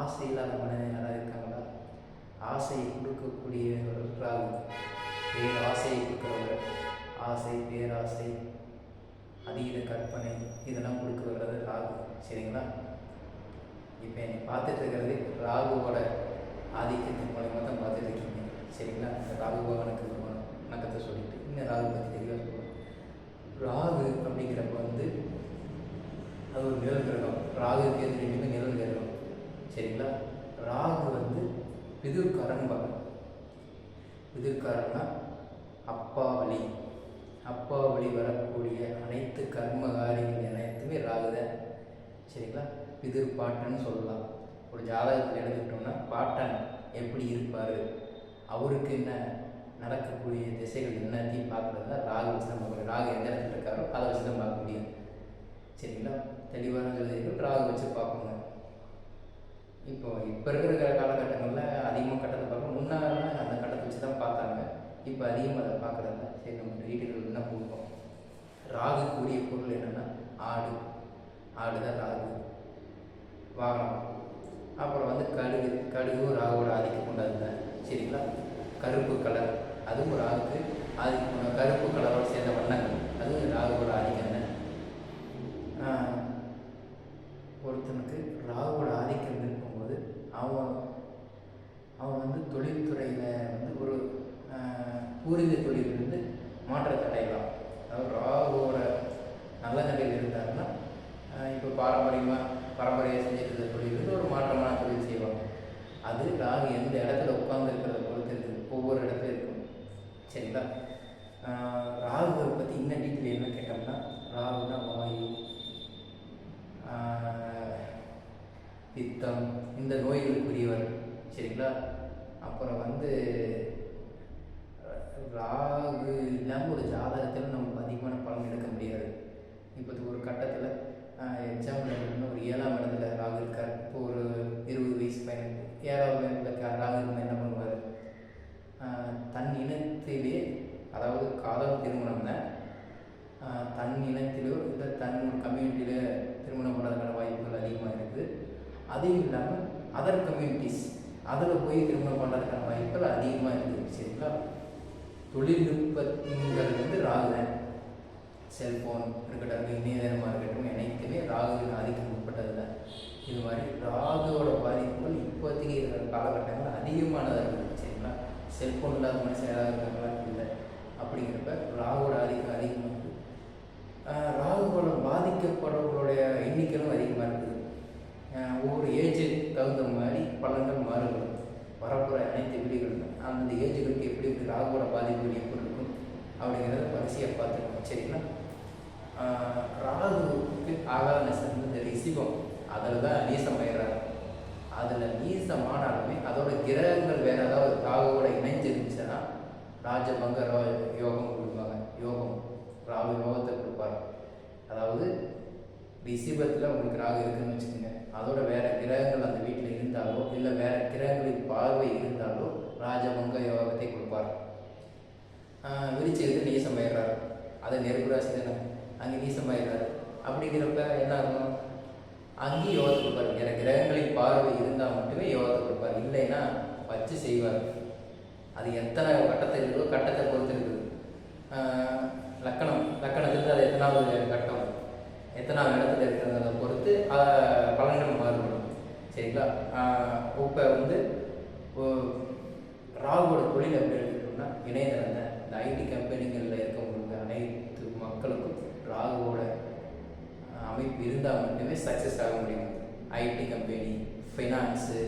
ஆசை இல்லாத மனிதன் யாராவது இருக்காங்களா ஆசையை கொடுக்கக்கூடியவர்களாக ராகு ஆசையை கொடுக்குறவர். ஆசை பேராசை அதீத கற்பனை இதெல்லாம் கொடுக்க ராகு. சரிங்களா? இப்போ என்னை பார்த்துட்டு இருக்கிறது ராகுவோட ஆதிக்கத்தின் மூலமாக தான் பார்த்துட்டு இருக்கீங்க. சரிங்களா? இந்த ராகு பகவானுக்கு வணக்கத்தை சொல்லிட்டு இன்னும் ராகு பற்றி தெளிவாக சொல்லுவோம் ராகு அப்படிங்கிறப்ப வந்து அது ஒரு நிழல் கிரகம். ராகு கேது ரெண்டுமே நிழல் கிரகம் சரிங்களா ராகு வந்து பிதுர்காரன்பாங்க பிதுர்காரன்னா அப்பா அப்பாவளி அப்பா வழி வரக்கூடிய அனைத்து கர்ம காரியங்கள் அனைத்துமே ராகு சரிங்களா? பிதிர் பாட்டன்னு சொல்லலாம். ஒரு ஜாதகத்தில் எடுத்துக்கிட்டோம்னா பாட்டன் எப்படி இருப்பார்? அவருக்கு என்ன நடக்கக்கூடிய திசைகள் என்னத்தையும் பார்க்குறது தான் ராகு வச்சு தான் பார்க்கணும் ராகு எந்த இடத்துல இருக்காரோ அதை வச்சு தான் பார்க்க முடியும். சரிங்களா? தெளிவான ஜோதிகள் ராகு வச்சு பார்ப்போங்க. இப்போ இப்போ இருக்கிற காலகட்டங்களில் அதிகமாக கட்டத்தை பார்க்கணும் முன்னாடிலாம் அந்த கட்டத்தை வச்சு தான் பார்த்தாங்க. இப்போ அதிகமாக அதை பார்க்குறதில்ல. சரி நம்ம டீட்டெயில் என்ன கொடுப்போம்? ராகுக்குரிய பொருள் என்னென்னா ஆடு. ஆடு தான் ராகு. வாகனம். அப்புறம் வந்து கடுகு. கடுகு ராகுவோட ஆதிக்கம் கொண்டது தான் சரிங்களா? கருப்பு கலர். அதுவும் ராகுக்கு ஆதிக்கம் கொண்ட கருப்பு கலரோடு சேர்ந்த வண்ணங்கள். அதுவும் ராகுவோட ஆதிக்கம் தான் ஒருத்தனுக்கு ராகுவோட ஆதிக்கம் இருக்கும்போது அவன் அவன் வந்து தொழில்துறையில் வந்து ஒரு ஆஹ், பூர்வீக தொழிலிருந்து மாற்றத்தை அடையலாம் அதாவது ராகுவோட நல்ல நிலையில் இருந்தாருன்னா ஆஹ், இப்போ பாரம்பரியமாக பரம்பரையாக செஞ்சுட்டு இருந்த தொழிலிருந்து ஒரு மாற்றமான தொழில் செய்வாங்க அது ராகு எந்த இடத்துல உட்கார்ந்து இருக்கிறத பொறுத்து இருக்குது ஒவ்வொரு இடத்துல இருக்கும் சரிங்களா ஆஹ், ராகுவை பற்றி இன்னும் டீட்டெயில் என்ன கேட்டோம்னா ராகுனா வாயு ஆஹ், பித்தம் இந்த நோய்களுக்குரியவர். சரிங்களா? அப்புறம் வந்து ராகு இல்லாமல் ஒரு ஜாதகத்தில் நமக்கு அதிகமான பலன் எடுக்க முடியாது இப்போ இது ஒரு கட்டத்தில் எக்ஸாம்பிள் எடுக்கணும்னா ஒரு ஏழாம் இடத்துல ராகு இருக்கார் இப்போ ஒரு இருபது வயசு பையனுக்கு ஏழாவது இடத்துல ராகு இருந்தால் என்ன பண்ணுவார் தன் இனத்திலே அதாவது காதல் திருமணம் தான் ஆஹ் தன் இனத்திலோ இல்லை தன் கம்யூனிட்டியில் திருமணம் பண்ணுறதுக்கான வாய்ப்புகள் அதிகமாக இருக்குது அதுவும் இல்லாமல் அதர் அதில் போய் திருமணம் பண்ணுறதுக்கான வாய்ப்புகள் அதிகமாக இருக்குது சரிங்களா? தொழில்நுட்பங்கிறது வந்து ராகுதன் செல்ஃபோன் இருக்கட்டும் இணையதளமாக இருக்கட்டும் அனைத்துமே ராகுவின் ஆதிக்கம் உட்பட்டது தான் இது மாதிரி ராகுவோட பாதிப்புகள் இப்போதைக்கு இருக்கிற காலகட்டங்கள் அதிகமானதாக இருக்குது சரிங்களா? செல்ஃபோன் இல்லாத மனுஷன் யாராவது இருக்காங்களா? இல்லை. அப்படிங்கிறப்ப ராகுவோட ஆதிக்கம் அதிகமாக இருக்குது ஆஹ் ராகுவோட பாதிக்கப்படுறவங்களுடைய எண்ணிக்கையும் அதிகமாக இருக்குது ஆஹ் ஒவ்வொரு ஏஜுக்கு தகுந்த மாதிரி பலன்கள் மாறுபடும் வரப்போகிற அனைத்து வீடுகளும் அந்த ஏஜுகளுக்கு எப்படி எப்படி ராகுவோட பாதிப்புகள் எப்படி இருக்கும் அப்படிங்கிறத வரிசையாக பார்த்துக்கணும் சரிங்களா? ராகுவுக்கு ஆகாத நட்சத்திரம் இந்த அதில் தான் நீசமாயிடுறாரு அதில் நீசமானாலுமே அதோட கிரகங்கள் வேறு ஏதாவது ராகுவோட இணைஞ்சிருந்துச்சுன்னா ராஜபங்க யோகம் கொடுப்பாங்க. யோகம் ராகு யோகத்தை கொடுப்பாங்க அதாவது ரிசிபத்தில் உங்களுக்கு ராகு இருக்குன்னு வச்சுக்கோங்க. அதோட வேற கிரகங்கள் அந்த வீட்டில் இருந்தாலோ இல்லை வேற கிரகங்களின் பார்வை இருந்தாலோ ராஜபங்க யோகத்தை கொடுப்பார். ஆஹ் நீசமாயிடுறாரு அது நெருப்புராசி தானே அங்கே நீசமாயிடுறாரு அப்படிங்கிறப்ப என்ன ஆகும் அங்கேயும் யோகத்தை கொடுப்பாரு. வேற கிரகங்களின் பார்வை இருந்தால் மட்டுமே யோகத்தை கொடுப்பார். இல்லைன்னா வச்சு செய்வார். அது எத்தனை கட்டத்தை இருக்கோ கட்டத்தை பொறுத்து இருக்குது. லக்கணம். லக்கணத்துக்கு அது எத்தனாவது கட்டம்? எத்தனாவது இடத்துல இருக்கிறத? பொறுத்து அதை சரிங்களா? இப்போ வந்து ராகுவோட தொழில் எப்படி எடுத்துக்கிட்டோம்னா இணையதளம் தான் இந்த ஐடி கம்பெனிகளில் இருக்கவங்களுக்கு அனைத்து மக்களுக்கும் ராகுவோட அமைப்பு இருந்தால் மட்டுமே சக்ஸஸ் ஆக முடியும். ஐடி கம்பெனி ஃபைனான்ஸு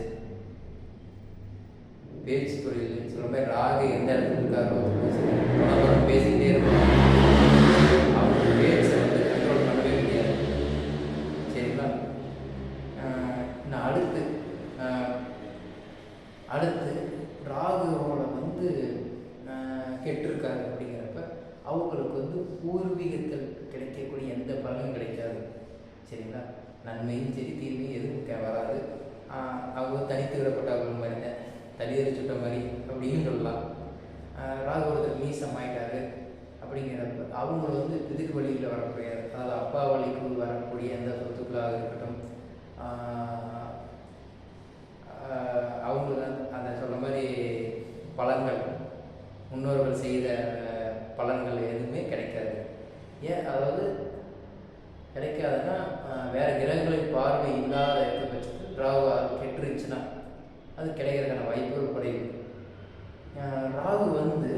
பேச்சு தொழில் சொல்ல மாதிரி ராகு எந்த இடத்துல இருக்காரோ நன்மையும் சரி தீமையும் எதுவும் வராது. அவங்க தனித்து விடப்பட்டவர்கள் மாதிரி தான் தலியறி சுட்ட மாதிரி அப்படின்னு சொல்லலாம். ராகு ஒருத்தர் மீசம் ஆயிட்டாரு அப்படிங்கிறப்ப அவங்கள வந்து பிதுக்கு வழியில் வரக்கூடிய அதாவது அப்பா வழிக்கு வரக்கூடிய அந்த சொத்துக்களாக இருக்கட்டும் அவங்களுக்கு அந்த சொன்ன மாதிரி பலன்கள் முன்னோர்கள் செய்த பலன்கள் எதுவுமே கிடைக்காது. ஏன்? அதாவது கிடைக்காதுன்னா வேறு கிரகங்களின் பார்வை இல்லாத இடத்த பட்சத்தில் ராகு கெட்டுருச்சுன்னா அது கிடைக்கிறதுக்கான வாய்ப்புகள் குறையுது ராகு வந்து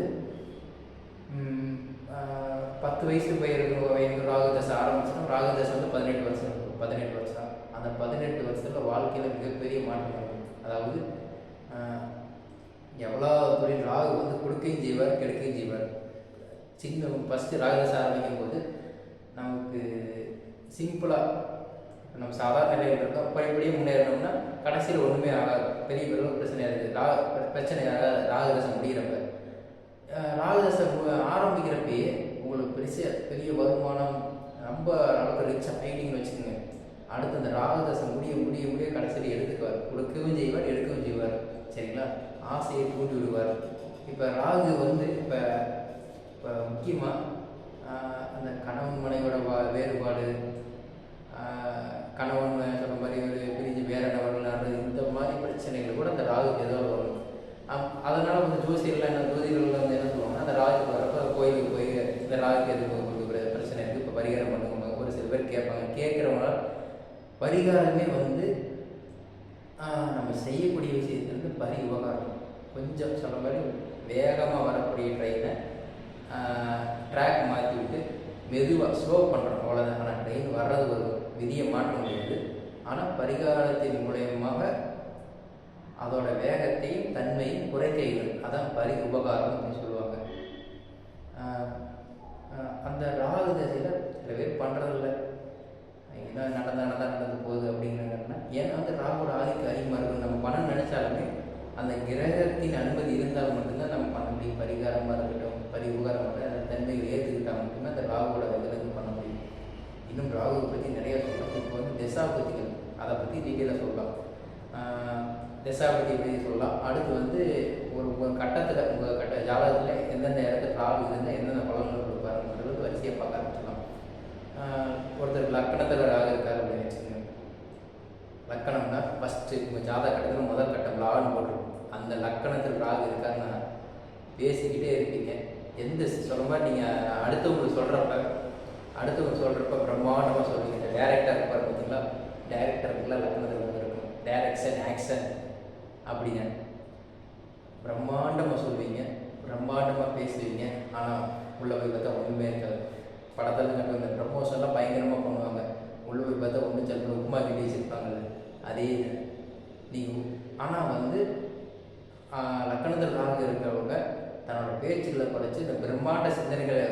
பத்து வயசு பயிருக்கு வயது ராகு தசை ஆரம்பிச்சுன்னா ராகு தசை வந்து பதினெட்டு வருஷம் இருக்கும். பதினெட்டு வருஷம். அந்த பதினெட்டு வருஷத்தில் வாழ்க்கையில் மிகப்பெரிய மாற்றம் வரும் அதாவது எவ்வளோ தொழில் ராகு வந்து கொடுக்கையும் செய்வார் கெடுக்கையும் செய்வார். சின்ன ஃபஸ்ட்டு ராகு தசை ஆரம்பிக்கும் போது நமக்கு சிம்பிளாக நம்ம சாதாரண நிலையில் இருக்கோம் படிப்படியே முன்னேறினோம்னா கடைசியில் ஒன்றுமே ஆகாது. பெரிய பெரிய பிரச்சனை இருக்குது ரா பிரச்சனை ஆகாது. ராகுதசை முடிகிறப்ப அஹ் மு- ஆரம்பிக்கிறப்பயே உங்களுக்கு பெருசு பெரிய வருமானம் ரொம்ப அளவுக்கு ரிச் ஆகிட்டீங்கன்னு வச்சுக்கோங்க. அடுத்து அந்த ராகதசம் முடிய முடிய முடிய கடைசியில் எடுத்துக்குவார். கொடுக்கவும் செய்வார் எடுக்கவும் செய்வார். சரிங்களா? ஆசையை தூண்டி விடுவார் இப்போ ராகு வந்து இப்போ இப்போ முக்கியமாக அந்த கணவன் மனைவியோட வா வேறுபாடு கணவன் சொன்ன மாதிரி ஒரு பிரிஞ்சு வேற நபர்கள் இந்த மாதிரி பிரச்சனைகள் கூட அந்த ராகுக்கு ஏதோ வரும். அதனால் அதனால வந்து ஜோசியர்லாம் என்ன ஜோதிடர்கள் வந்து என்ன சொல்லுவாங்கன்னா அந்த ராகுக்கு வரப்ப கோயிலுக்கு போய் இந்த ராகுக்கு எதுக்கு கொடுக்குற பிரச்சனை இருக்குது இப்போ பரிகாரம் பண்ணுவாங்க ஒரு சில பேர் கேட்பாங்க. கேட்குறவங்களால் பரிகாரமே வந்து நம்ம செய்யக்கூடிய விஷயத்துலேருந்து பரி உபகாரம் கொஞ்சம் சொல்ல மாதிரி வேகமாக வரக்கூடிய ட்ரெயினை ட்ராக் மாற்றி விட்டு மெதுவாக ஸ்லோ பண்ணுறோம் அவ்வளோதான் ஆனால் ட்ரெயின் வர்றது ஒரு விதியை மாற்ற முடியாது. ஆனால் பரிகாரத்தின் மூலயமாக அதோட வேகத்தையும் தன்மையும் குறைக்கைகள் அதான் பரி உபகாரம் அப்படின்னு சொல்லுவாங்க ஆஹ் ஆஹ் அந்த ராகு தசையில் சில பேர் பண்ணுறதில்ல இதான் நடந்தா நடந்தா நடந்து போகுது அப்படிங்கிறாங்கன்னா ஏன்னா வந்து ராகுவோட ஆதிக்கம் அதிகமாக இருக்கும் நம்ம பணம் நினைச்சாலுமே அந்த கிரகத்தின் அனுமதி இருந்தால் மட்டும்தான் நம்ம பண்ண முடியும் பரிகாரமாக இருக்கட்டும் பரி உபகாரமாக அந்த தன்மையை ஏற்றுக்கிட்டா மட்டும்தான் அந்த ராகுவோட இதுலேருந்து பண்ண முடியும் இன்னும் ராகுவை பற்றி நிறைய சொல்லலாம் இப்போ வந்து தசாபதிகள். அதை பற்றி டீட்டெயிலாக சொல்லலாம். தசாபதி பற்றி சொல்லலாம். அடுத்து வந்து ஒரு ஒரு கட்டத்தில் உங்கள் கட்ட ஜாதகத்தில் எந்தெந்த இடத்துல ராகு இருந்தால் எந்தெந்த பலன்கள் கொடுப்பாருன்றது வரிசையை பார்க்க ஆரம்பிச்சிடலாம். ஒருத்தர் லக்கணத்தில் ராகு இருக்காரு அப்படின்னு வச்சுக்கோங்க. லக்கணம்னா ஃபஸ்ட்டு உங்கள் ஜாதக கட்டத்தில் முதல் கட்டம் லான்னு போட்டுருக்கோம் அந்த லக்கணத்தில் ராகு இருக்காருன்னா பேசிக்கிட்டே இருப்பீங்க. எந்த சொல்ல மாதிரி நீங்கள் அடுத்தவங்களுக்கு சொல்கிறப்ப அடுத்தவங்க சொல்கிறப்ப பிரம்மாண்டமாக சொல்லுவீங்க. டேரக்டாக இருப்பார். பார்த்தீங்களா லக்னத்தில் லக்கணத்தில் வந்து டேரக்ஷன் ஆக்ஷன் அப்படிங்க பிரம்மாண்டமாக சொல்லுவீங்க பிரம்மாண்டமாக பேசுவீங்க. ஆனால் உள்ள போய் பார்த்தா ஒன்றுமே இருக்காது. படத்தில் கட்டு இந்த ப்ரமோஷன்லாம் பயங்கரமாக பண்ணுவாங்க. உள்ள போய் பார்த்தா ஒன்றும் செல்ல உப்புமா கிட்டி வச்சுருப்பாங்கல்ல அதே நீங்கள் ஆனால் வந்து லக்கணத்தில் ராகு இருக்கிறவங்க தன்னோட பேச்சுகளை குறைச்சி இந்த பிரம்மாண்ட சிந்தனைகளை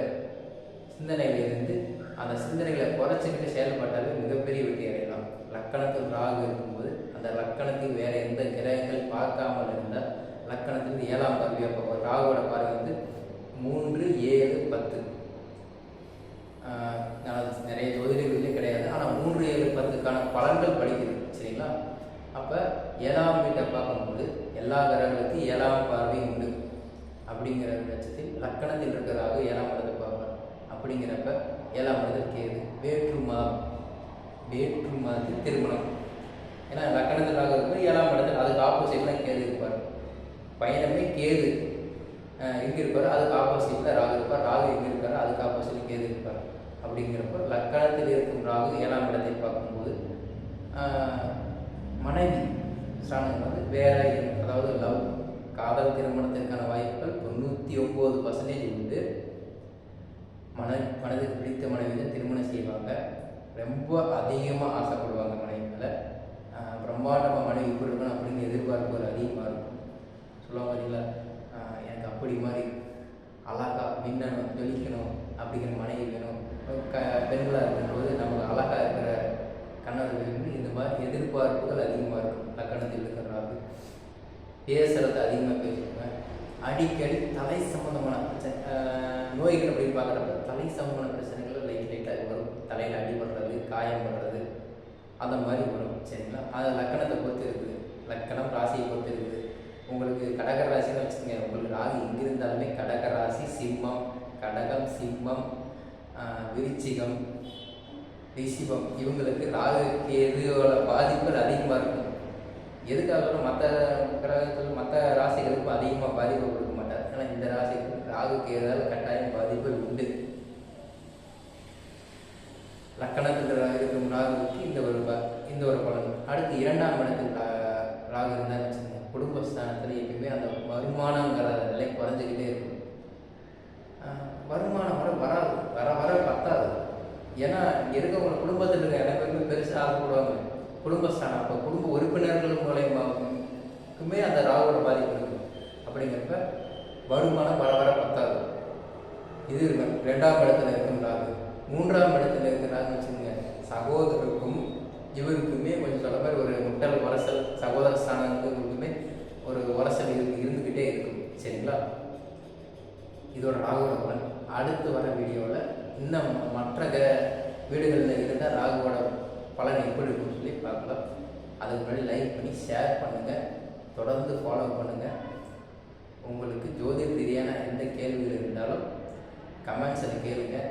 சிந்தனையில இருந்து அந்த சிந்தனைகளை குறைச்சிக்கிட்டு செயல்பட்டாலே மிகப்பெரிய வெற்றி அடையும் லக்கணத்தில் ராகு இருக்கும்போது அந்த லக்கணத்தில் வேற எந்த கிரகங்கள் பார்க்காமல் இருந்தால் லக்கணத்தில் ஏழாம் பார்வையாக பார்ப்போம். ராகுவோட பார்வை வந்து மூன்று ஏழு பத்து. நான் அது நிறைய ஜோதிடர்களே கிடையாது. ஆனால் மூன்று ஏழு பத்துக்கான பலன்கள் படிக்குது. சரிங்களா? அப்போ ஏழாம் வீட்டை பார்க்கும்போது எல்லா கிரகங்களுக்கும் ஏழாம் பார்வை உண்டு. அப்படிங்கிற பட்சத்தில் லக்கணத்தில் இருக்கிறதாக ஏழாம் இடத்தை பார்ப்பார். அப்படிங்கிறப்ப ஏழாம் இடத்தில் கேது வேற்று மதம் வேற்று மதத்தில் திருமணம். ஏன்னா லக்கணத்தில் ராகு இருக்கும் ஏழாம் இடத்துல அதுக்கு ஆப்போசிட்டில் கேது இருப்பார். பயணமே கேது. எங்கே இருப்பார்? அதுக்கு ஆப்போசிட்டில் ராகு இருப்பார். ராகு எங்கே இருக்கார்? அதுக்கு ஆப்போசிட்டில் கேது இருப்பார். அப்படிங்கிறப்ப லக்கணத்தில் இருக்கும் ராகு ஏழாம் இடத்தை பார்க்கும்போது மனைவி ஸ்தானம் வந்து வேற அதாவது லவ் காதல் திருமணத்திற்கான வாய்ப்புகள் தொண்ணூற்றி ஒம்பது பர்சன்டேஜ் உண்டு. மன மனதுக்கு பிடித்த மனைவியை திருமணம் செய்வாங்க. ரொம்ப அதிகமாக ஆசைப்படுவாங்க மனைவி மேலே பிரம்மாண்டமாக மனைவி இப்படி இருக்கணும் அப்படின்னு எதிர்பார்ப்புகள் அதிகமாக இருக்கும். சொல்லுவாங்க பார்த்தீங்களா எனக்கு அப்படி மாதிரி அழகா மின்னணும் ஜொலிக்கணும் அப்படிங்கிற மனைவி வேணும். க பெண்களாக இருக்கும்போது நமக்கு அழகாக இருக்கிற கணவர் வேணும் இந்த மாதிரி எதிர்பார்ப்புகள் அதிகமாக இருக்கும். லக்கணத்தில் இருக்கிறாரு பேசுகிறது அதிகமாக பேசுவாங்க. அடிக்கடி தலை சம்மந்தமான நோய்கள் அப்படின்னு பார்க்குறப்ப தலை சம்மந்தமான பிரச்சனை தலையில் அடிபடுறது காயம் படுறது அந்த மாதிரி வரும் சரிங்களா? அது லக்கணத்தை பொறுத்து இருக்குது. லக்கணம் ராசியை பொறுத்து இருக்குது. உங்களுக்கு கடக ராசின்னு வச்சுக்கோங்க. உங்களுக்கு ராகு எங்கே இருந்தாலுமே கடக ராசி சிம்மம் கடகம் சிம்மம் விருச்சிகம் ரிஷிபம். இவங்களுக்கு ராகு கேதுவோட பாதிப்புகள் அதிகமாக இருக்கும். எதுக்காக மற்ற கிரகத்தில் மற்ற ராசிகளுக்கும் அதிகமாக பாதிப்பு கொடுக்க மாட்டார். ஆனால் இந்த ராசிக்கு ராகு கேதால் கட்டாயம் பாதிப்புகள் உண்டு ஏன்னா இங்கே இருக்கவங்க குடும்பத்தில் இருக்க நிறைய பேருக்கு பெருசாக குடும்பஸ்தானம். அப்போ குடும்ப உறுப்பினர்கள் மூலயமாவுக்குமே அந்த ராகுவோட பாதிப்பு இருக்கும். அப்படிங்கிறப்ப வருமானம் வர வர பத்தாது. இது இருக்கும் ரெண்டாம் இடத்துல இருக்கும் ராகு. மூன்றாம் இடத்துல இருக்கிறாங்கன்னு வச்சுக்கோங்க. சகோதரருக்கும் இவருக்குமே கொஞ்சம் சொல்ல மாதிரி ஒரு முட்டல் உரசல் சகோதர ஸ்தானங்களுக்குமே ஒரு உரசல் இருந்து இருந்துக்கிட்டே இருக்கும். சரிங்களா? இதோட ராகுவோட பலன். அடுத்து வர வீடியோவில் இன்னும் மற்ற வீடுகளில் இருந்தால் ராகுவோட பலன் எப்படி இருக்கும்னு சொல்லி பார்க்கலாம். அதுக்கு முன்னாடி லைக் பண்ணி ஷேர் பண்ணுங்கள் தொடர்ந்து ஃபாலோ பண்ணுங்கள் உங்களுக்கு ஜோதிட ரீதியான எந்த கேள்விகள் இருந்தாலும் கமெண்ட்ஸில் கேளுங்கள்